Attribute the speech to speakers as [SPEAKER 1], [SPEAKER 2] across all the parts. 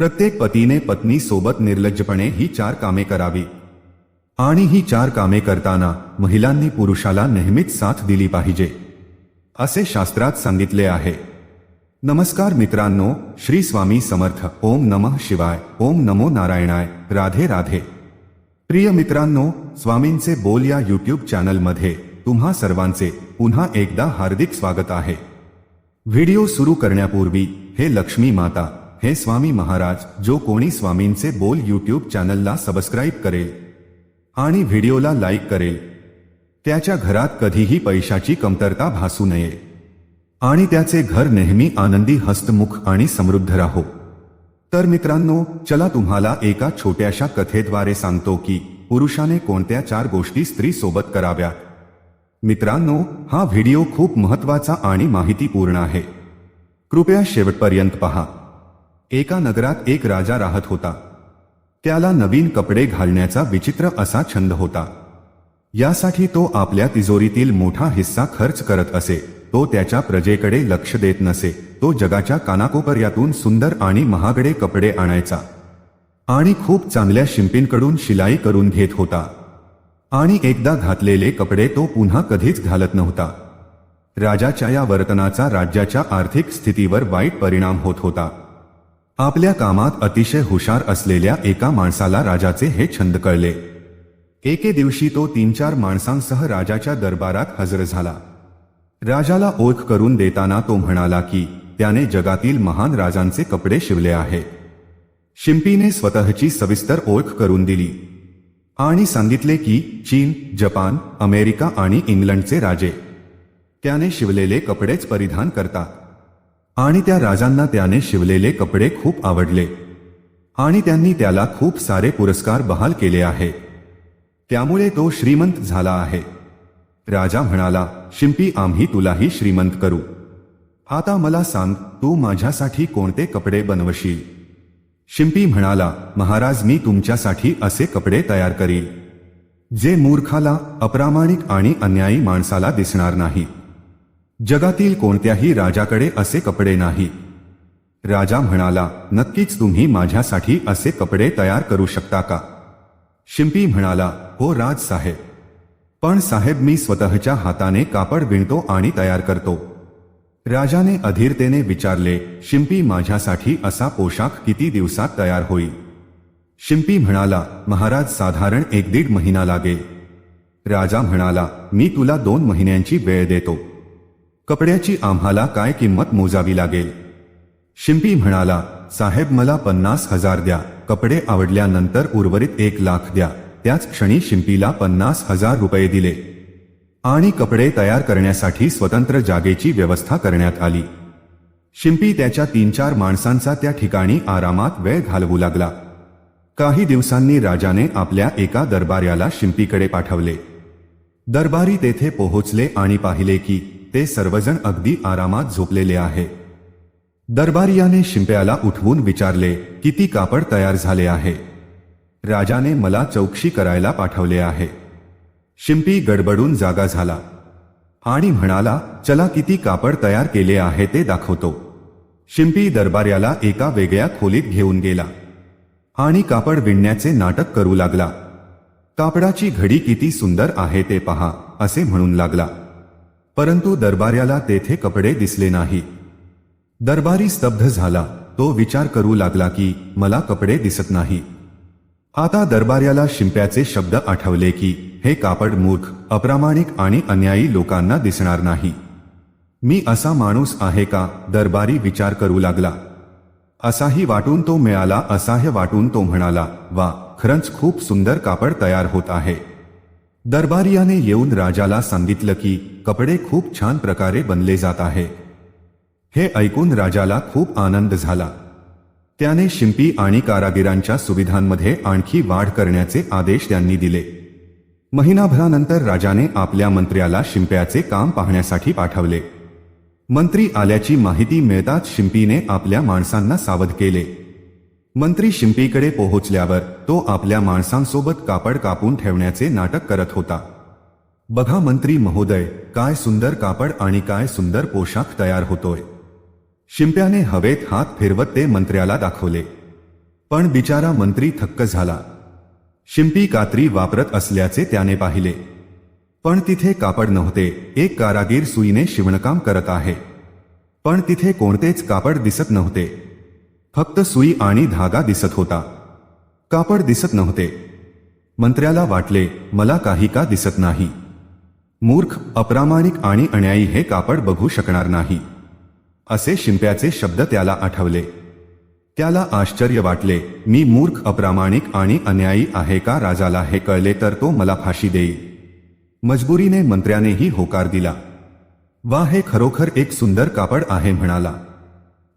[SPEAKER 1] प्रत्येक पतीने पत्नी सोबत निर्लज्जपणे ही चार कामे करावी. आणि ही चार कामे करताना महिलांनी पुरुषाला नेहमीच साथ दिली पाहिजे. असे शास्त्रात सांगितले आहे. नमस्कार मित्रांनो, श्री स्वामी समर्थ. ओम नमः शिवाय. ओम नमो नारायणाय. राधे राधे. प्रिय मित्रांनो, स्वामींचे बोल या युट्यूब चॅनलमध्ये तुम्हा सर्वांचे पुन्हा एकदा हार्दिक स्वागत आहे. व्हिडिओ सुरू करण्यापूर्वी हे लक्ष्मी माता हे स्वामी महाराज जो कोणी स्वामींचे बोल यूट्यूब चॅनलला सबस्क्राईब करेल आणि व्हिडिओला लाईक करेल त्याच्या घरात कधीही पैशाची कमतरता भासू नये आणि त्याचे घर नेहमी आनंदी हस्तमुख आणि समृद्ध राहो. तर मित्रांनो चला तुम्हाला एका छोट्याशा कथेद्वारे सांगतो की पुरुषाने कोणत्या चार गोष्टी स्त्री सोबत कराव्या मित्रांनो हा व्हिडिओ खूप महत्त्वाचा आणि माहितीपूर्ण आहे. कृपया शेवटपर्यंत पहा. एका नगरात एक राजा राहत होता. त्याला नवीन कपडे घालण्याचा विचित्र असा छंद होता. यासाठी तो आपल्या तिजोरीतील मोठा हिस्सा खर्च करत असे तो त्याच्या प्रजेकडे लक्ष देत नसे तो जगाच्या कानाकोपर्यातून सुंदर आणि महागडे कपडे आणायचा. आणि खूप चांगल्या शिंपींकडून शिलाई करून घेत होता. आणि एकदा घातलेले कपडे तो पुन्हा कधीच घालत नव्हता. राजाच्या या वर्तनाचा राज्याच्या आर्थिक स्थितीवर वाईट परिणाम होत होता. आपल्या कामात अतिशय हुशार असलेल्या एका माणसाला राजाचे हे छंद कळले. एके दिवशी तो तीन चार माणसांसह राजाच्या दरबारात हजर झाला. राजाला ओळख करून देताना तो म्हणाला की त्याने जगातील महान राजांचे कपडे शिवले आहे शिंपीने स्वतःची सविस्तर ओळख करून दिली. आणि सांगितले की चीन जपान अमेरिका आणि इंग्लंडचे राजे. त्याने शिवलेले कपडेच परिधान करतात. आणि त्या राजांना त्याने शिवलेले कपडे खूप आवडले. आणि त्यांनी त्याला खूप सारे पुरस्कार बहाल केले आहे. त्यामुळे तो श्रीमंत झाला आहे. राजा म्हणाला शिंपी आम्ही तुलाही श्रीमंत करू. आता मला सांग तू माझ्यासाठी कोणते कपडे बनवशील? शिंपी म्हणाला महाराज मी तुमच्यासाठी असे कपडे तयार करील जे मूर्खाला अप्रामाणिक आणि अन्यायी माणसाला दिसणार नाही. जगातील कोणत्याही राजाकडे असे कपडे नाही. राजा म्हणाला नक्कीच तुम्ही माझ्यासाठी असे कपडे तयार करू शकता का? शिंपी म्हणाला हो राज साहेब. पण साहेब मी स्वतःच्या हाताने कापड विणतो आणि तयार करतो. राजाने अधीरतेने विचारले शिंपी माझ्यासाठी असा पोशाख किती दिवसात तयार होईल? शिंपी म्हणाला महाराज साधारण एक दीड महिना लागेल राजा म्हणाला मी तुला दोन महिन्यांची वेळ देतो. कपड्याची आम्हाला काय किंमत मोजावी लागेल? शिंपी म्हणाला साहेब मला पन्नास हजार द्या. कपडे आवडल्यानंतर उर्वरित एक लाख द्या. त्याच क्षणी शिंपीला पन्नास हजार रुपये दिले. आणि कपडे तयार करण्यासाठी स्वतंत्र जागेची व्यवस्था करण्यात आली. शिंपी त्याच्या तीन चार माणसांचा त्या ठिकाणी आरामात वेळ घालवू लागला. काही दिवसांनी राजाने आपल्या एका दरबार्याला शिंपीकडे पाठवले. दरबारी तेथे पोहोचले आणि पाहिले की ते सर्वजण अगदी आरामात झोपलेले आहे. दरबारियाने शिंप्याला उठवून विचारले किती कापड तयार झाले आहे? राजाने मला चौकशी करायला पाठवले आहे. शिंपी गडबडून जागा झाला. आणि म्हणाला चला किती कापड तयार केले आहे ते दाखवतो. शिंपी दरबार्याला एका वेगळ्या खोलीत घेऊन गेला. आणि कापड विणण्याचे नाटक करू लागला. कापडाची घडी किती सुंदर आहे ते पहा असे म्हणून लागला. परंतु दरबार्याला तेथे कपडे दिसले नाही. दरबारी स्तब्ध झाला. तो विचार करू लागला की मला कपडे दिसत नाही. आता दरबार्याला शिंप्याचे शब्द आठवले की हे कापड मूर्ख अप्रामाणिक आणि अन्यायी लोकांना दिसणार नाही. मी असा माणूस आहे का? दरबारी विचार करू लागला. असाही वाटून तो मिळाला असाह्य वाटून तो म्हणाला वा खरंच खूप सुंदर कापड तयार होत आहे. दरबारियाने येऊन राजाला सांगितलं की कपडे खूप छान प्रकारे बनले जात आहे. हे ऐकून राजाला खूप आनंद झाला. त्याने शिंपी आणि कारागिरांच्या सुविधांमध्ये आणखी वाढ करण्याचे आदेश त्यांनी दिले. महिनाभरानंतर राजाने आपल्या मंत्र्याला शिंप्याचे काम पाहण्यासाठी पाठवले. मंत्री आल्याची माहिती मिळताच शिंपीने आपल्या माणसांना सावध केले. मंत्री शिंपीकडे पोहोचल्यावर तो आपल्या माणसांसोबत कापड कापून ठेवण्याचे नाटक करत होता. बघा मंत्री महोदय काय सुंदर कापड आणि काय सुंदर पोशाख तयार होतोय. शिंप्याने हवेत हात फिरवत ते मंत्र्याला दाखवले. पण बिचारा मंत्री थक्क झाला. शिंपी कात्री वापरत असल्याचे त्याने पाहिले. पण तिथे कापड नव्हते एक कारागीर सुईने शिवणकाम करत आहे. पण तिथे कोणतेच कापड दिसत नव्हते. फक्त सुई आणि धागा दिसत होता. कापड दिसत नव्हते. मंत्र्याला वाटले मला काही का दिसत नाही? मूर्ख अप्रामाणिक आणि अन्यायी हे कापड बघू शकणार नाही. असे शिंप्याचे शब्द त्याला आठवले. त्याला आश्चर्य वाटले मी मूर्ख अप्रामाणिक आणि अन्यायी आहे का राजाला हे कळले तर तो मला फाशी देईल. मजबुरीने मंत्र्यानेही होकार दिला. वा हे खरोखर एक सुंदर कापड आहे म्हणाला.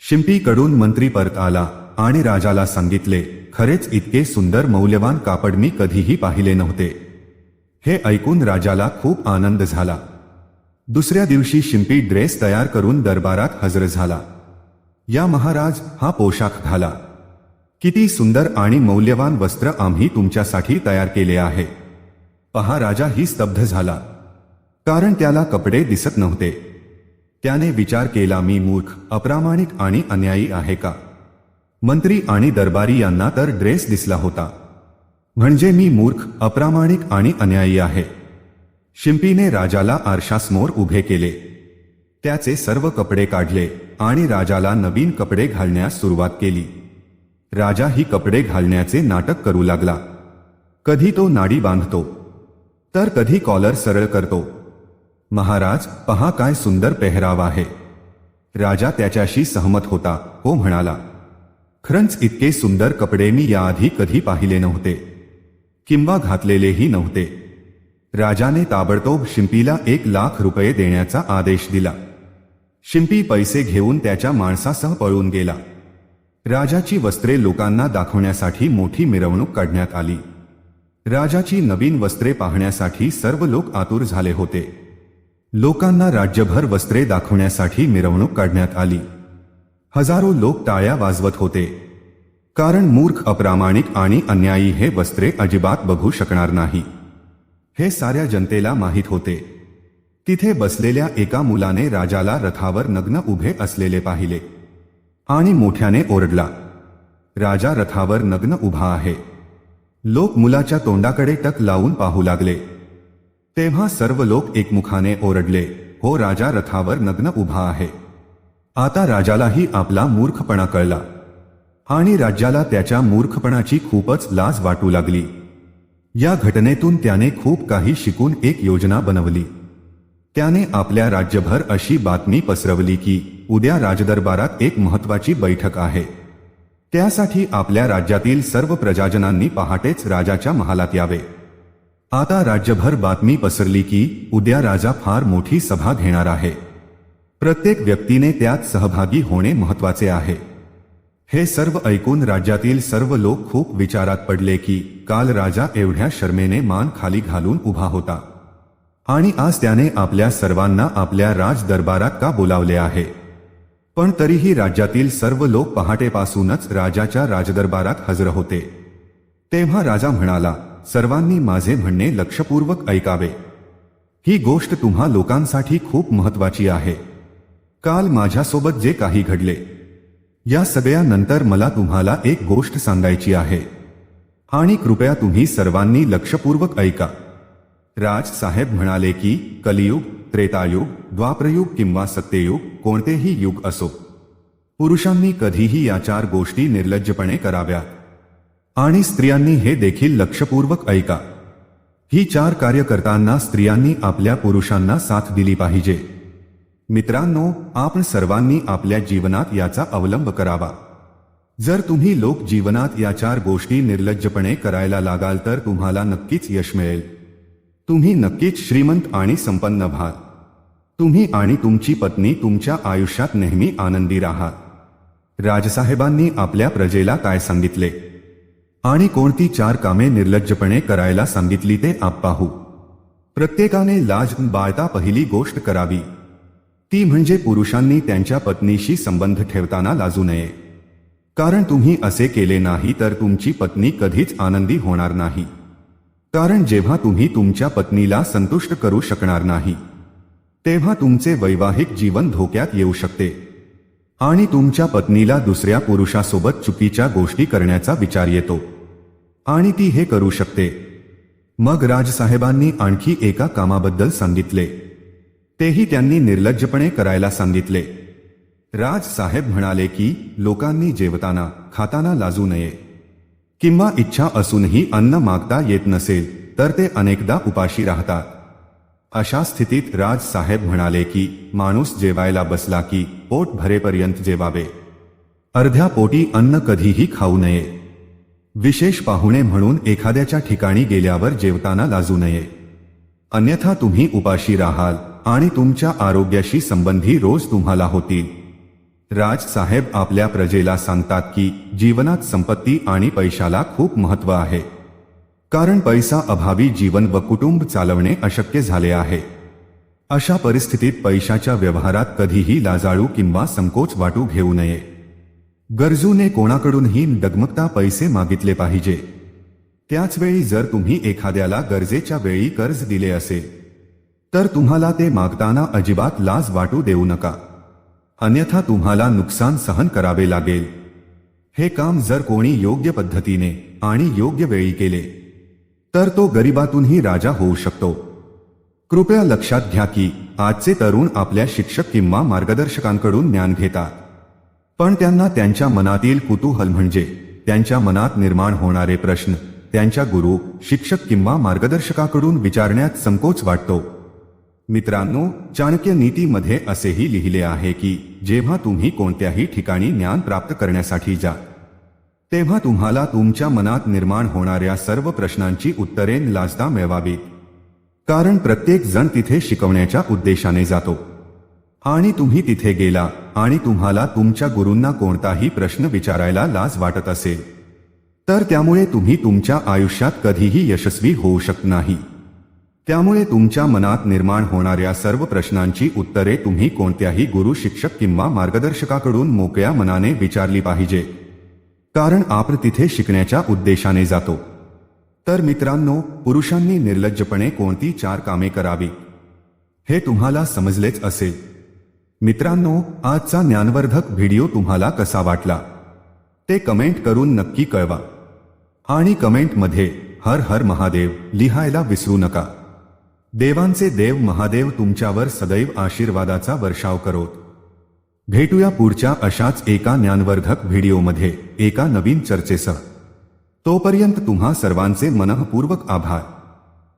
[SPEAKER 1] शिंपीकडून मंत्री परत आला आणि राजाला सांगितले खरेच इतके सुंदर मौल्यवान कापड मी कधीही पाहिले नव्हते. हे ऐकून राजाला खूप आनंद झाला. दुसऱ्या दिवशी शिंपी ड्रेस तयार करून दरबारात हजर झाला. या महाराज हा पोशाख घाला. किती सुंदर आणि मौल्यवान वस्त्र आम्ही तुमच्यासाठी तयार केले आहे. पहा राजा ही स्तब्ध झाला. कारण त्याला कपडे दिसत नव्हते. त्याने विचार केला मी मूर्ख अप्रामाणिक आणि अन्यायी आहे का? मंत्री आणि दरबारी यांना तर ड्रेस दिसला होता. म्हणजे मी मूर्ख अप्रामाणिक आणि अन्यायी आहे. शिंपीने राजाला आरशासमोर उभे केले. त्याचे सर्व कपडे काढले आणि राजाला नवीन कपडे घालण्यास सुरुवात केली. राजा ही कपडे घालण्याचे नाटक करू लागला. कधी तो नाडी बांधतो? तर कधी कॉलर सरळ करतो? महाराज पहा काय सुंदर पेहराव आहे. राजा त्याच्याशी सहमत होता हो म्हणाला. खरंच इतके सुंदर कपडे मी याआधी कधी पाहिले नव्हते. किंवा घातलेलेही नव्हते. राजाने ताबडतोब शिंपीला एक लाख रुपये देण्याचा आदेश दिला. शिंपी पैसे घेऊन त्याच्या माणसासह पळून गेला. राजाची वस्त्रे लोकांना दाखवण्यासाठी मोठी मिरवणूक काढण्यात आली. राजाची नवीन वस्त्रे पाहण्यासाठी सर्व लोक आतुर झाले होते. लोकांना राज्यभर वस्त्रे दाखवण्यासाठी मिरवणूक काढण्यात आली. हजारो लोक टाळ्या वाजवत होते. कारण मूर्ख अप्रामाणिक आणि अन्यायी हे वस्त्रे अजिबात बघू शकणार नाही. हे साऱ्या जनतेला माहीत होते. तिथे बसलेल्या एका मुलाने राजाला रथावर नग्न उभे असलेले पाहिले. आणि मोठ्याने ओरडला राजा रथावर नग्न उभा आहे. लोक मुलाच्या तोंडाकडे टक लावून पाहू लागले. तेव्हा सर्व लोक एकमुखाने ओरडले हो राजा रथावर नग्न उभा आहे. आता राजालाही आपला मूर्खपणा कळला. आणि राज्याला त्याच्या मूर्खपणाची खूपच लाज वाटू लागली. या घटनेतून त्याने खूप काही शिकून एक योजना बनवली. त्याने आपल्या राज्यभर अशी बातमी पसरवली की उद्या राजदरबारात एक महत्वाची बैठक आहे. त्यासाठी आपल्या राज्यातील सर्व प्रजाजनांनी पहाटेच राजाच्या महालात यावे. आता राज्यभर बातमी पसरली की उद्या राजा फार मोठी सभा घेणार आहे. प्रत्येक व्यक्तीने त्यात सहभागी होणे महत्त्वाचे आहे. हे सर्व ऐकून राज्यातील सर्व लोक खूप विचारात पडले की काल राजा एवढ्या शर्मेने मान खाली घालून उभा होता. आणि आज त्याने आपल्या सर्वांना आपल्या राज दरबारात का बोलावले आहे? पण तरीही राज्यातील सर्व लोक पहाटेपासूनच राजाच्या राजदरबारात हजर होते. तेव्हा राजा म्हणाला सर्वांनी माझे म्हणणे लक्षपूर्वक ऐकावे. ही गोष्ट तुम्हा लोकांसाठी खूप महत्वाची आहे. काल माझ्यासोबत जे काही घडले या सगळ्यानंतर मला तुम्हाला एक गोष्ट सांगायची आहे. आणि कृपया तुम्ही सर्वांनी लक्षपूर्वक ऐका. राज साहेब म्हणाले की कलियुग त्रेतायुग द्वाप्रयुग किंवा सत्ययुग कोणतेही युग असो. पुरुषांनी कधीही या चार गोष्टी निर्लज्जपणे कराव्यात. आणि स्त्रियांनी हे देखील लक्षपूर्वक ऐका. ही चार कार्य करताना स्त्रियांनी आपल्या पुरुषांना साथ दिली पाहिजे. मित्रांनो आपण सर्वांनी आपल्या जीवनात याचा अवलंब करावा. जर तुम्ही लोक जीवनात या चार गोष्टी निर्लज्जपणे करायला लागाल तर तुम्हाला नक्कीच यश मिळेल. तुम्ही नक्कीच श्रीमंत आणि संपन्न व्हाल. तुम्ही आणि तुमची पत्नी तुमच्या आयुष्यात नेहमी आनंदी राहा राजसाहेबांनी आपल्या प्रजेला काय सांगितले? आणि कोणती चार कामे निर्लज्जपणे करायला सांगितली ते आप पाहू. प्रत्येकाने लाज बाळता पहिली गोष्ट करावी. ती म्हणजे पुरुषांनी त्यांच्या पत्नीशी संबंध ठेवताना लाजू नये. कारण तुम्ही असे केले नाही तर तुमची पत्नी कधीच आनंदी होणार नाही. कारण जेव्हा तुम्ही तुमच्या पत्नीला संतुष्ट करू शकणार नाही तेव्हा तुमचे वैवाहिक जीवन धोक्यात येऊ शकते. आणि तुमच्या पत्नीला दुसऱ्या पुरुषासोबत चुकीच्या गोष्टी करण्याचा विचार येतो. आणि ती हे करू शकते. मग राजसाहेबांनी आणखी एका कामाबद्दल सांगितले. तेही त्यांनी निर्लज्जपणे करायला सांगितले. राजसाहेब म्हणाले की, लोकांनी जेवताना, खाताना लाजू नये. किंवा इच्छा असूनही अन्न मागता येत नसेल, तर ते अनेकदा उपाशी राहतात. अशा स्थितीत राजसाहेब म्हणाले की, माणूस जेवायला बसला की, पोट भरेपर्यंत जेवावे. अर्ध्या पोटी अन्न कधीही खाऊ नये. विशेष पाहुणे म्हणून एखाद्याच्या ठिकाणी गेल्यावर जेवताना लाजू नये. अन्यथा तुम्ही उपाशी राहाल आणि तुमच्या आरोग्याशी संबंधी रोज तुम्हाला होतील. राजसाहेब आपल्या प्रजेला सांगतात की जीवनात संपत्ती आणि पैशाला खूप महत्त्व आहे. कारण पैसा अभावी जीवन व कुटुंब चालवणे अशक्य झाले आहे. अशा परिस्थितीत पैशाच्या व्यवहारात कधीही लाजाळू किंवा संकोच वाटू घेऊ नये. गरजूने कोणाकडूनही डगमगता पैसे मागितले पाहिजे. त्याचवेळी जर तुम्ही एखाद्याला गरजेच्या वेळी कर्ज दिले असेल तर तुम्हाला ते मागताना अजिबात लाज वाटू देऊ नका. अन्यथा तुम्हाला नुकसान सहन करावे लागेल. हे काम जर कोणी योग्य पद्धतीने आणि योग्य वेळी केले तर तो गरिबातूनही राजा होऊ शकतो. कृपया लक्षात घ्या की आजचे तरुण आपल्या शिक्षक किंवा मार्गदर्शकांकडून ज्ञान घेतात. पण त्यांना त्यांच्या मनातील कुतूहल म्हणजे त्यांच्या मनात निर्माण होणारे प्रश्न त्यांच्या गुरु शिक्षक किंवा मार्गदर्शकाकडून विचारण्यात संकोच वाटतो. मित्रांनो चाणक्य नीतीमध्ये असेही लिहिले आहे की जेव्हा तुम्ही कोणत्याही ठिकाणी ज्ञान प्राप्त करण्यासाठी जा तेव्हा तुम्हाला तुमच्या मनात निर्माण होणाऱ्या सर्व प्रश्नांची उत्तरे लाजता मिळवावी कारण प्रत्येक जण तिथे शिकवण्याच्या उद्देशाने जातो. आणि तुम्ही तिथे गेला आणि तुम्हाला तुमच्या गुरूंना कोणताही प्रश्न विचारायला लाज वाटत असेल. तर त्यामुळे तुम्ही तुमच्या आयुष्यात कधीही यशस्वी होऊ शकत नाही. त्यामुळे तुमच्या मनात निर्माण होणाऱ्या सर्व प्रश्नांची उत्तरे तुम्ही कोणत्याही गुरु शिक्षक किंवा मार्गदर्शकाकडून मोकळ्या मनाने विचारली पाहिजे. कारण आपण तिथे शिकण्याच्या उद्देशाने जातो. तर मित्रांनो पुरुषांनी निर्लज्जपणे कोणती चार कामे करावी हे तुम्हाला समजलेच असेल. मित्रांनो आजचा ज्ञानवर्धक व्हिडिओ तुम्हाला कसा वाटला? ते कमेंट करून नक्की कळवा. आणि कमेंटमध्ये हर हर महादेव लिहायला विसरू नका. देवांचे देव महादेव तुमच्यावर सदैव आशीर्वादाचा वर्षाव करोत. भेटूया पुढच्या अशाच एका ज्ञानवर्धक व्हिडिओमध्ये एका नवीन चर्चेसह. तोपर्यंत तुम्हा सर्वांचे मनःपूर्वक आभार.